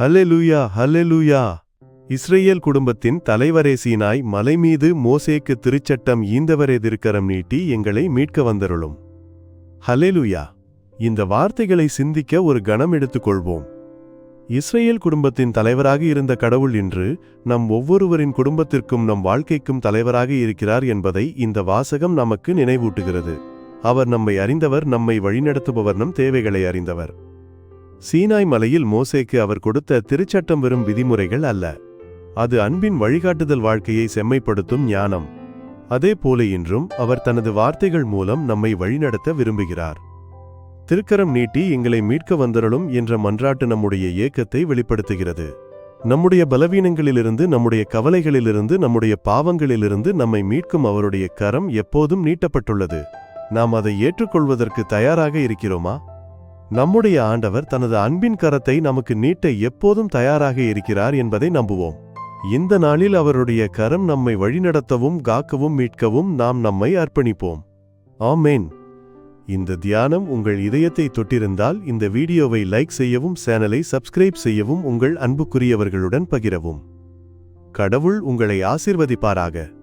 ஹல்லேலூயா ஹல்லேலூயா. Israel குடும்பத்தின் தலைவரே சீனாய் மலை மீது மோசேக்கு திருச்சட்டம் ஈந்தவரே திருக்கரம் நீட்டி எங்களை மீட்க வந்தருளும். ஹலெலுயா இந்த வார்த்தைகளை சிந்திக்க ஒரு கணம் எடுத்துக்கொள்வோம். இஸ்ரேல் குடும்பத்தின் தலைவராக இருந்த கடவுள் இன்று நம் ஒவ்வொருவரின் குடும்பத்திற்கும் நம் வாழ்க்கைக்கும் தலைவராக இருக்கிறார் என்பதை இந்த வாசகம் நமக்கு நினைவூட்டுகிறது. அவர் நம்மை அறிந்தவர் நம்மை வழிநடத்துபவர் நம் தேவைகளை அறிந்தவர். சீனாய் மலையில் மோசேக்கு அவர் கொடுத்த திருச்சட்டம் வெறும் விதிமுறைகள் அல்ல. அது அன்பின் வழிகாட்டுதல் வாழ்க்கையை செம்மைப்படுத்தும் ஞானம். அதே போல இன்றும் அவர் தனது வார்த்தைகள் மூலம் நம்மை வழிநடத்த விரும்புகிறார். திருக்கரம் நீட்டி எங்களை மீட்க வந்தருளும் என்ற மன்றாட்டு நம்முடைய ஏக்கத்தை வெளிப்படுத்துகிறது. நம்முடைய பலவீனங்களிலிருந்து நம்முடைய கவலைகளிலிருந்து நம்முடைய பாவங்களிலிருந்து நம்மை மீட்கும் அவருடைய கரம் எப்போதும் நீட்டப்பட்டுள்ளது. நாம் அதை ஏற்றுக்கொள்வதற்கு தயாராக இருக்கிறோமா? நம்முடைய ஆண்டவர் தனது அன்பின் கரத்தை நமக்கு நீட்ட எப்போதும் தயாராக இருக்கிறார் என்பதை நம்புவோம். இந்த நாளில் அவருடைய கரம் நம்மை வழிநடத்தவும் காக்கவும் மீட்கவும் நாம் நம்மை அர்ப்பணிப்போம். ஆமேன். இந்த தியானம் உங்கள் இதயத்தை தொட்டிருந்தால் இந்த வீடியோவை லைக் செய்யவும் சேனலை சப்ஸ்கிரைப் செய்யவும் உங்கள் அன்புக்குரியவர்களுடன் பகிரவும். கடவுள் உங்களை ஆசிர்வதிப்பாராக.